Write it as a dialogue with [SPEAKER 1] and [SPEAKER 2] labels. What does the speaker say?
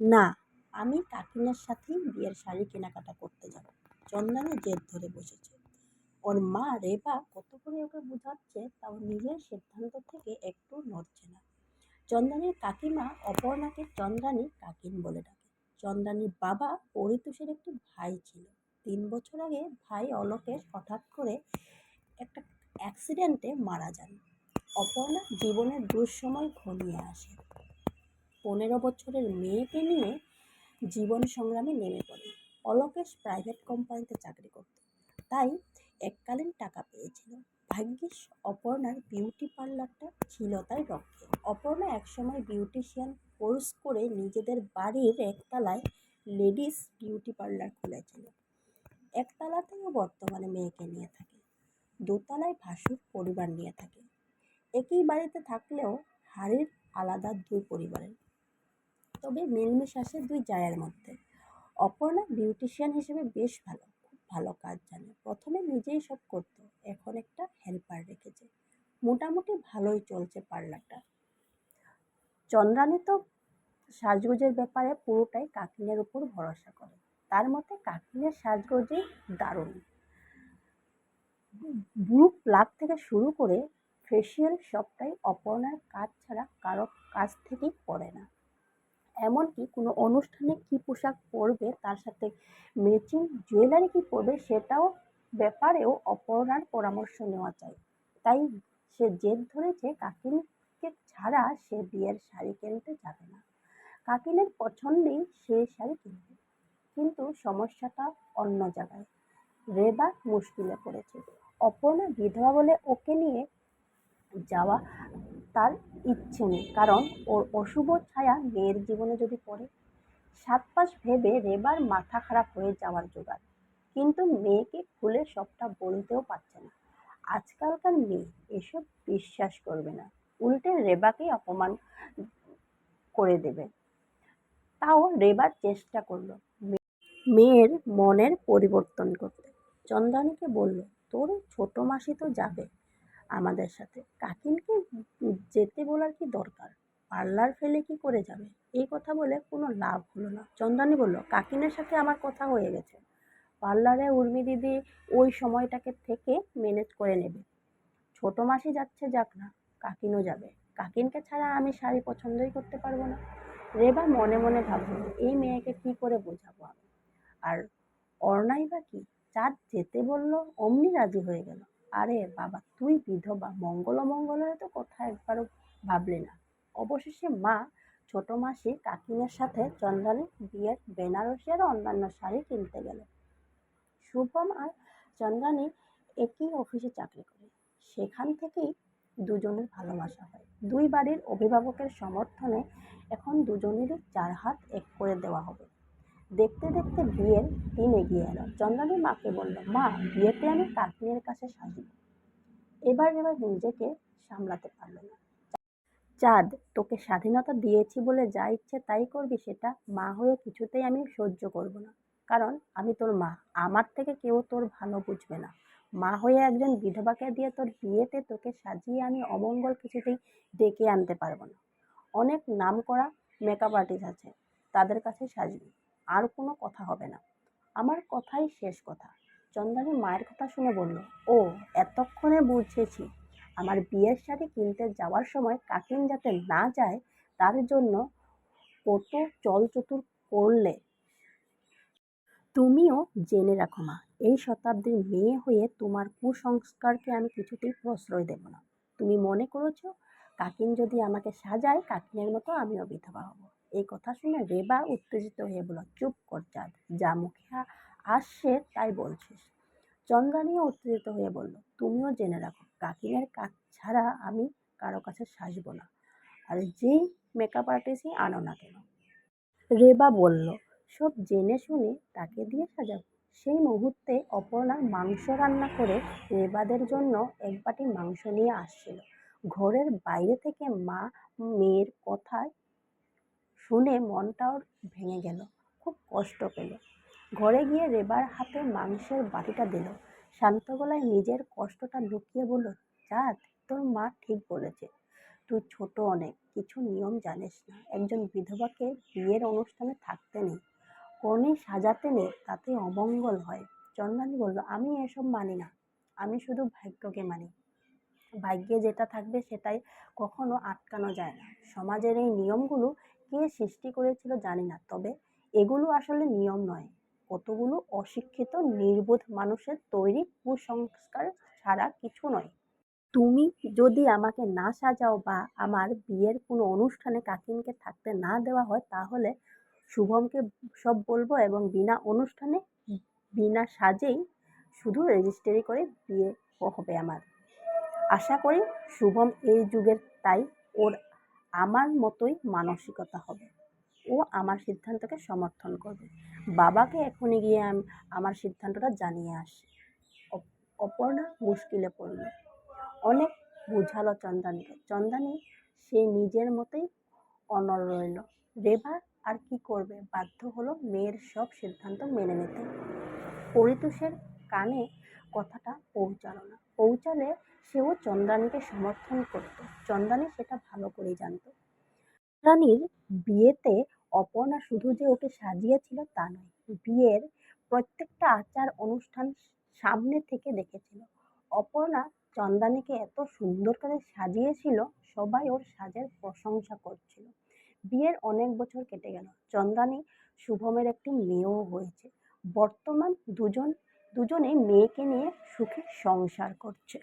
[SPEAKER 1] না, আমি কাকিনার সাথেই বিয়ের শাড়ি কেনাকাটা করতে যাব। চন্দনা জেদ ধরে বসেছে। ওর মা রেবা কত করে ওকে বোঝাচ্ছে তাও নিজের সিদ্ধান্ত থেকে একটু নড়ছে না। চন্দ্রানীর কাকিমা অপর্ণাকে চন্দ্রানী কাকিন বলে ডাকে। চন্দ্রানীর বাবা পরিতোষের একটি ভাই ছিল। তিন বছর আগে ভাই অলোকেশ হঠাৎ করে একটা অ্যাক্সিডেন্টে মারা যান। অপর্ণা জীবনের দুঃসময় ঘনিয়ে আসে। পনেরো বছরের মেয়েকে নিয়ে জীবন সংগ্রামে নেমে পড়ে। অলোকেশ প্রাইভেট কোম্পানিতে চাকরি করত। তাই এককালীন টাকা পেয়েছিল। ভাগ্যিস অপর্ণার বিউটি পার্লারটা ছিল তাই রক্ষে অপর্ণা একসময় বিউটিশিয়ান কোর্স করে নিজেদের বাড়ির একতলায় লেডিস বিউটি পার্লার খুলেছিল। একতলাতেও বর্তমানে মেয়েকে নিয়ে থাকে। দোতলায় ভাসুর পরিবার নিয়ে থাকে। একই বাড়িতে থাকলেও হাড়ির আলাদা দুই পরিবারের। তবে মিলমিশ আসে দুই জায়ের মধ্যে। অপর্ণা বিউটিশিয়ান হিসেবে বেশ ভালো, খুব ভালো কাজ জানে। প্রথমে নিজেই সব করতো, এখন একটা হেল্পার রেখেছে। মোটামুটি ভালোই চলছে পার্লারটা। চন্দ্রানী তো সাজগোজের ব্যাপারে পুরোটাই কাকিনের উপর ভরসা করে। তার মতে কাকিনের সাজগোজই দারুণ। ব্লু প্লাগ থেকে শুরু করে ফেসিয়াল সবটাই অপর্ণার কাজ ছাড়া কারও কাছ থেকেই কোনো অনুষ্ঠানে কী পোশাক পরবে, তার সাথে ম্যাচিং জুয়েলারি কী পরবে, সেটাও ব্যাপারেও অপর্ণার পরামর্শ নেওয়া চাই। তাই সে জেদ ধরেছে কাকিনকে ছাড়া সে বিয়ের শাড়ি কিনতে যাবে না। কাকিনের পছন্দেই সে শাড়ি কিনবে। কিন্তু সমস্যাটা অন্য জায়গায়। রেবা মুশকিলে পড়েছে। অপর্ণা বিধবা বলে ওকে নিয়ে যাওয়া তার ইচ্ছে নেই। কারণ ওর অশুভ ছায়া মেয়ের জীবনে যদি পড়ে, সাত পাশ ভেবে রেবার মাথা খারাপ হয়ে যাওয়ার জোগাড়। কিন্তু মেয়েকে খুলে সবটা বলতেও পারছে না। আজকালকার মেয়ে এসব বিশ্বাস করবে না। উল্টে রেবাকেই অপমান করে দেবে। তাও রেবার চেষ্টা করল। মেয়ের মনের পরিবর্তন করতে। চন্দ্রানীকে বলল, তোর ছোট মাসি তো যাবে। আমাদের সাথে। কাকিনকে যেতে বলার কি দরকার? পার্লার ফেলে কি করে যাবে? এই কথা বলে কোনো লাভ হলো না। চন্দ্রানী বলল কাকিনের সাথে আমার কথা হয়ে গেছে। পার্লারে উর্মি দিদি ওই সময়টাকে থেকে ম্যানেজ করে নেবে। ছোট মাসি যাচ্ছে যাক না কাকিনও যাবে। কাকিনকে ছাড়া আমি শাড়ি পছন্দই করতে পারব না। রেবা মনে মনে ভাবল, এই মেয়েকে কি করে বোঝাবো আমি? আর অর্ণাই বা কি? চাঁদ যেতে বলল, অমনি রাজি হয়ে গেল। আরে বাবা, তুই বিধবা, মঙ্গল মঙ্গলের তো কথা একবারও ভাবলি না। অবশেষে মা ছোট মাসি কাকিনের সাথে চন্দ্রানী বিয়ের বেনারসি আর অন্যান্য শাড়ি কিনতে গেল। শুভম আর চন্দ্রানী একই অফিসে চাকরি করে। সেখান থেকেই দুজনের ভালোবাসা হয়। দুই বাড়ির অভিভাবকের সমর্থনে এখন দুজনেরই চার হাত এক করে দেওয়া হবে। দেখতে দেখতে বিয়ের দিন এগিয়ে এলো। চন্দ্রানী মাকে বলল, মা, বিয়েতে আমি কাকিনের কাছে সাজব এবার এবার নিজেকে সামলাতে পারল না। চাঁদ, তোকে স্বাধীনতা দিয়েছি বলে যা ইচ্ছে তাই করবি, সেটা মা হয়ে কিছুতেই আমি সহ্য করব না। কারণ আমি তোর মা, আমার থেকে কেউ তোর ভালো বুঝবে না। মা হয়ে একজন বিধবাকে দিয়ে তোর বিয়েতে তোকে সাজিয়ে আমি অমঙ্গল কিছুতেই ডেকে আনতে পারব না। অনেক নাম করা মেকআপ আর্টিস্ট আছে, তাদের কাছে সাজবি। আর কোনো কথা হবে না। আমার কথাই শেষ কথা। চন্দ্রানী মায়ের কথা শুনে বলল, ও, এতক্ষণে বুঝেছি। আমার বিয়ের শাড়ি কিনতে যাওয়ার সময় কাকিন যাতে না যায়, তার জন্য কত চলচতুর করলে। তুমিও জেনে রাখো মা, এই শতাব্দীর মেয়ে হয়ে তোমার কুসংস্কারকে আমি কিছুতেই প্রশ্রয় দেব না। তুমি মনে করেছ কাকিন যদি আমাকে সাজায় কাকিনের মতো আমিও বিধবা হব। এই কথা শুনে রেবা উত্তেজিত হয়ে বলল, চুপ কর চাঁদ, যা মুখে আসছে তাই বলছিস। চন্দ্রানীও উত্তেজিত হয়ে বলল, তুমিও জেনে রাখো কাকিনের কাজ ছাড়া আমি কারও কাছে সাজব না। আর যেই মেকআপ আর্টিস্টই আনো না কেন? রেবা বলল, সব জেনে শুনে তাকে দিয়ে সাজাবো সেই মুহূর্তে অপর্ণা মাংস রান্না করে রেবাদের জন্য এক বাটি মাংস নিয়ে আসছিল। ঘরের বাইরে থেকে মা, মেয়ের কথায় শুনে মনটা ওর ভেঙে গেল, খুব কষ্ট পেল। ঘরে গিয়ে রেবার হাতে মাংসের বাটিটা দিল। শান্ত গলায় নিজের কষ্টটা লুকিয়ে বলল, চাঁদ, তোর মা ঠিক বলেছে। তুই ছোট অনেক, কিছু নিয়ম জানিস না। একজন বিধবাকে বিয়ের অনুষ্ঠানে থাকতে নেই কনে সাজাতে নেই, তাতে অমঙ্গল হয়। চন্দ্রানী বলল, আমি এসব মানি না। আমি শুধু ভাগ্যকে মানি। ভাগ্যে যেটা থাকবে সেটাই কখনো আটকানো যায় না। সমাজের এই নিয়মগুলো কে সৃষ্টি করেছিল জানি না, তবে এগুলো আসলে নিয়ম নয়। কতগুলো অশিক্ষিত, নির্বোধ মানুষের তৈরি কুসংস্কার ছাড়া কিছু নয়। তুমি যদি আমাকে না সাজাও বা আমার বিয়ের কোনো অনুষ্ঠানে কাকিনকে থাকতে না দেওয়া হয়, তাহলে শুভমকে সব বলব এবং বিনা অনুষ্ঠানে, বিনা সাজেই শুধু রেজিস্ট্রি করে বিয়ে হবে আমার। আশা করি শুভম এই যুগের তাই ওর আমার মতোই মানসিকতা হবে। ও আমার সিদ্ধান্তকে সমর্থন করবে। বাবাকে এখনই গিয়ে আম- আমার সিদ্ধান্তটা জানিয়ে আসি। অপ- অপর্ণা মুশকিলে পড়ল। অনেক বুঝালো চন্দানীকে। চন্দানী সে নিজের মতোই অনড় রইল। রেবা আর কি করবে? বাধ্য হলো মেয়ের সব সিদ্ধান্ত মেনে নিতে। পরিতোষের কানে কথাটা পৌঁছালো না। পৌঁছালে সেও চন্দ্রানীকে সমর্থন করত। চন্দ্রানী সেটা ভালো করেই জানতো। চন্দ্রানীর বিয়েতে অপর্ণা শুধু যে ওকে সাজিয়েছিল তা নয়, বিয়ের প্রত্যেকটা আচার অনুষ্ঠান সামনে থেকে দেখেছিল। অপর্ণা চন্দ্রানীকে এত সুন্দর করে সাজিয়েছিল, সবাই ওর সাজের প্রশংসা করছিল। বিয়ের অনেক বছর কেটে গেল। চন্দ্রানী শুভমের একটি মেয়েও হয়েছে। বর্তমান দুজন দুজনে মেয়েকে নিয়ে সুখে সংসার করছে।